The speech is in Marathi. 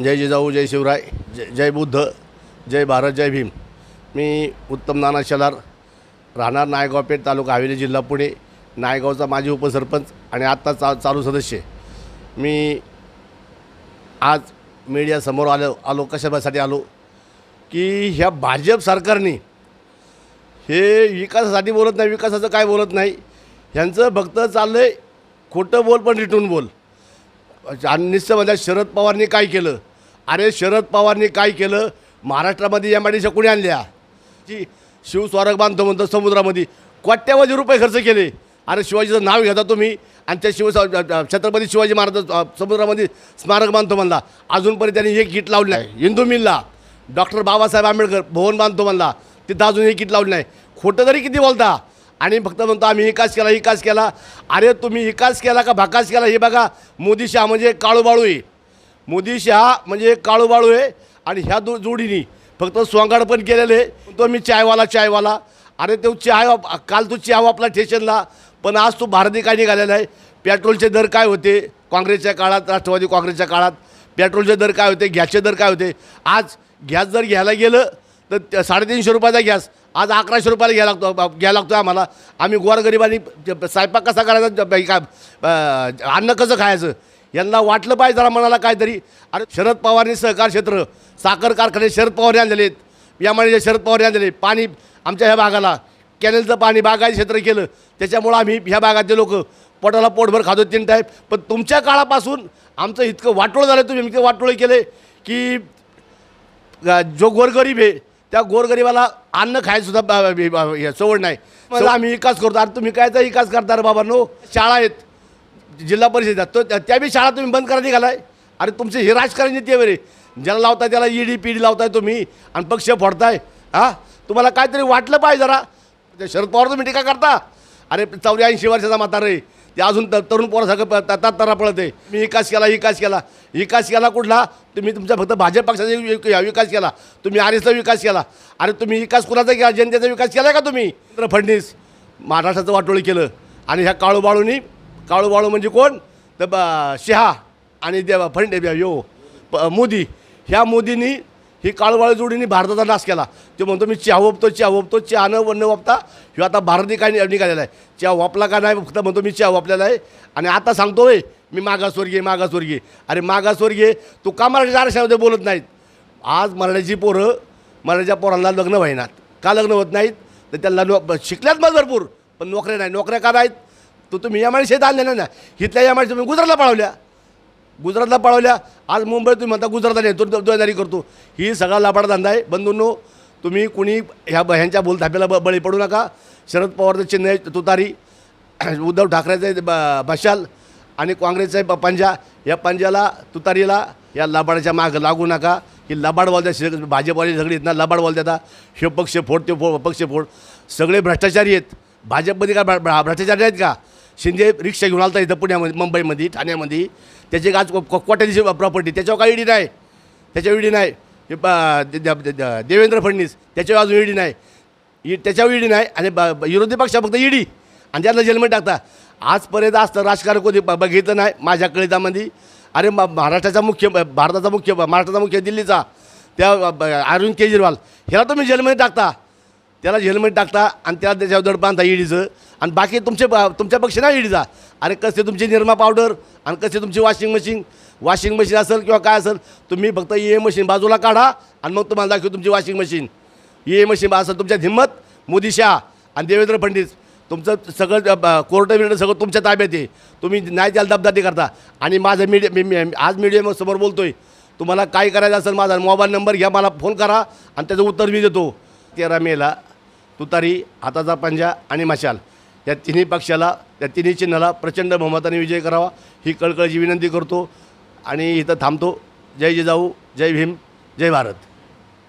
जय जिजाऊ जय शिवराय जय जय बुद्ध जय भारत जय भीम. मी उत्तम नाना शेलार राहणार नायगाव पेठ तालुका हवेली जिल्हा पुणे नायगावचा माजी उपसरपंच आणि आत्ता चा चालू सदस्य. मी आज मीडियासमोर आलो आलो कशासाठी आलो? की ह्या भाजप सरकारने हे विकासासाठी बोलत नाही विकासाचं काय बोलत नाही ह्यांचं फक्त चाललं आहे खोटं बोल पण रिटून बोल. आणि निश्चित म्हणजे शरद पवारनी काय केलं? अरे शरद पवारनी काय केलं? महाराष्ट्रामध्ये या माडीच्या कुणी आणल्या? जी शिवस्वारक बांधतो म्हणतो समुद्रामध्ये. कोट्यावधी रुपये खर्च केले. अरे शिवाजीचं नाव घेता तुम्ही. आणि त्या शिव छत्रपती शिवाजी महाराज समुद्रामध्ये स्मारक बांधतो म्हणला. अजूनपर्यंत त्यांनी एक गीट लावलं नाही. हिंदू मिलला. डॉक्टर बाबासाहेब आंबेडकर भवन बांधतो म्हणला. तिथं अजून एक गीट लावलं नाही. खोटं तरी किती बोलता? आणि फक्त म्हणतो आम्ही विकास केला विकास केला. अरे तुम्ही विकास केला का भाकास केला? हे बघा मोदी शहा म्हणजे काळूबाळू आहे. मोदी शहा म्हणजे एक काळूबाळू आहे आणि ह्या दो जोडीनी फक्त स्वांगाड पण केलेले आहे. तो मी चायवाला चायवाला. अरे तो चाय वाप- काल तू चहा वापला स्टेशनला पण आज तू भारतीय काय निघालेला आहे. पेट्रोलचे दर काय होते? काँग्रेसच्या काळात राष्ट्रवादी काँग्रेसच्या काळात पेट्रोलचे दर काय होते? गॅसचे दर काय होते? आज गॅस जर घ्यायला गेलं तर त्या साडेतीनशे रुपयाचा गॅस आज अकराशे रुपयाला घ्यायला लागतो घ्यायला लागतो आम्हाला. आम्ही गोरगरिबांनी स्वयंपाक कसा करायचा? अन्न कसं खायचं? यांना वाटलं पाहिजे जरा मनाला काहीतरी. अरे शरद पवारने सहकार क्षेत्र साखर कारखाने शरद पवार आणलेले आहेत. यामुळे शरद पवार आणलेले पाणी आमच्या ह्या भागाला कॅनेलचं पाणी बागायत क्षेत्र केलं. त्याच्यामुळं आम्ही ह्या भागातले लोक पोटाला पोटभर खातो तीन टाईप. पण तुमच्या काळापासून आमचं इतकं वाटोळ झालं तुम्ही इतकं वाटोळे केले की जो गोरगरीब आहे त्या गोरगरिबाला अन्न खायसुद्धा सवड नाही. मग आम्ही विकास करतो. अरे तुम्ही कायचा विकास करता रे बाबा नो शाळा आहेत. जिल्हा परिषदेत तो त्या त्या बी शाळा तुम्ही बंद करा निघालाय. अरे तुमचे हे राजकारणी ते वरे ज्याला लावताय त्याला ईडी पीडी लावताय तुम्ही आणि पक्ष फोडताय. हा? तुम्हाला काहीतरी वाटलं पाहिजे जरा. ते शरद पवार तुम्ही टीका करता. अरे चौऱ्याऐंशी वर्षाचा म्हातारा आहे. ते अजून त तरुण पोरासारखं तात्तारा पळत आहे मी विकास केला विकास केला. विकास केला कुठला? तुम्ही तुमच्या फक्त भाजप पक्षाचा विकास केला. तुम्ही आर एसचा विकास केला. अरे तुम्ही विकास कुणाचा केला? जनतेचा विकास केला का तुम्ही? फडणवीस. महाराष्ट्राचं वाटोळी केलं. आणि ह्या काळूबाळूनी काळूबाळू म्हणजे कोण? तर ब- शहा आणि देवा फंडेब्या यो प- मोदी. ह्या मोदींनी ही काळवाळ जोडीने भारताचा नाश केला. ते म्हणतो मी चहा ओपतो चहा ओपतो चहा न न वापता ह्यो आता भारती काय निघालेला आहे. चहा वापला का नाही? फक्त म्हणतो मी चहा वापलेला आहे. आणि आता सांगतो आहे मी मागासवर्गीय मागासवर्गीय. अरे मागासवर्गीय तू का मराठीच्या आरक्षणामध्ये बोलत नाहीत? आज मराठीची पोरं मराठीच्या पोरांना लग्न व्हायनात. का लग्न होत नाहीत? तर त्यांना नो शिकल्यात मग भरपूर. पण नोकऱ्या नाही. नोकऱ्या का नाहीत? तर तुम्ही या शेत आणले नाही. ना इथल्या या तुम्ही गुजरातला पळवल्या. गुजरातला पळवल्या. आज मुंबईत तुम्ही म्हणता गुजरातला नेतो तो दोनदारी करतो. ही सगळा लापाडा धंदा आहे. बंधूंनो तुम्ही कुणी ह्या ब- ह्यांच्या बोलधाप्याला ब बळी पडू नका. शरद पवारचं चिन्ह आहे तुतारी. उद्धव ठाकरेचं आहे ब- मशाल आणि काँग्रेसचं आहे प- पंजा. या पंजाला तुतारीला या लबाडाच्या माग लागू नका. ही लबाड बोलतात सग- भाजपवाले सगळे येत ना लबाड बोलतात हे. पक्ष फोड ते फो पक्ष फोड. सगळे भ्रष्टाचारी आहेत. भाजपमध्ये का भ्रष्टाचारी आहेत का? शिंदे रिक्षा घेऊन आलता इथं पुण्यामध्ये मुंबईमध्ये ठाण्यामध्ये. त्याची आज को- कोट्याची प्रॉपर्टी त्याच्यावर काही ईडी नाही. त्याच्यावर ईडी नाही. हे देवेंद्र फडणवीस त्याच्यावर अजून ईडी नाही. ई त्याच्यावर ईडी नाही आणि ब- विरोधी पक्ष फक्त ईडी. आणि त्यातलं जेलमेट टाकता. आजपर्यंत असतं राजकारण कोणी ब- बघितलं नाही माझ्या कळितामध्ये अरे म- महाराष्ट्राचा मुख्य भारताचा मुख्य महाराष्ट्राचा मुख्य दिल्लीचा. त्या ब- अरविंद केजरीवाल. ह्याला तुम्ही जेलमध्ये टाकता. त्याला हेल्मेट टाकता आणि त्याला त्याच्यावर दड बांधता ईडीचं आणि बाकी तुमचे ब- तुमच्या पक्ष ना ईडीचा अरे कसे तुमची निरमा पावडर आणि कसे तुमची वॉशिंग मशीन वॉशिंग मशीन असेल किंवा काय असेल तुम्ही फक्त ई ए मशीन बाजूला काढा आणि मग तुम्हाला दाखवू तुमची वॉशिंग मशीन ई ए मशीन असेल तुमच्या हिंमत मोदी शहा आणि देवेंद्र फडणवीस. तुमचं सगळं कोर्ट मिळणं सगळं तुमच्या ताब्यात आहे. तुम्ही नाही त्याला दबदाटी करता. आणि माझं मीडिया मी आज मीडियासमोर बोलतो आहे तुम्हाला काय करायचं असेल माझा मोबाईल नंबर घ्या मला फोन करा आणि त्याचं उत्तर मी देतो. तेरा मेला तुतारी हाताचा पंजा आणि मशाल. या तिन्ही पक्षाला या तिन्ही चिन्हाला प्रचंड बहुमताने विजय करावा ही कळकळीची विनंती करतो. आणि इथं थांबतो. जय जिजाऊ जय भीम जय भारत.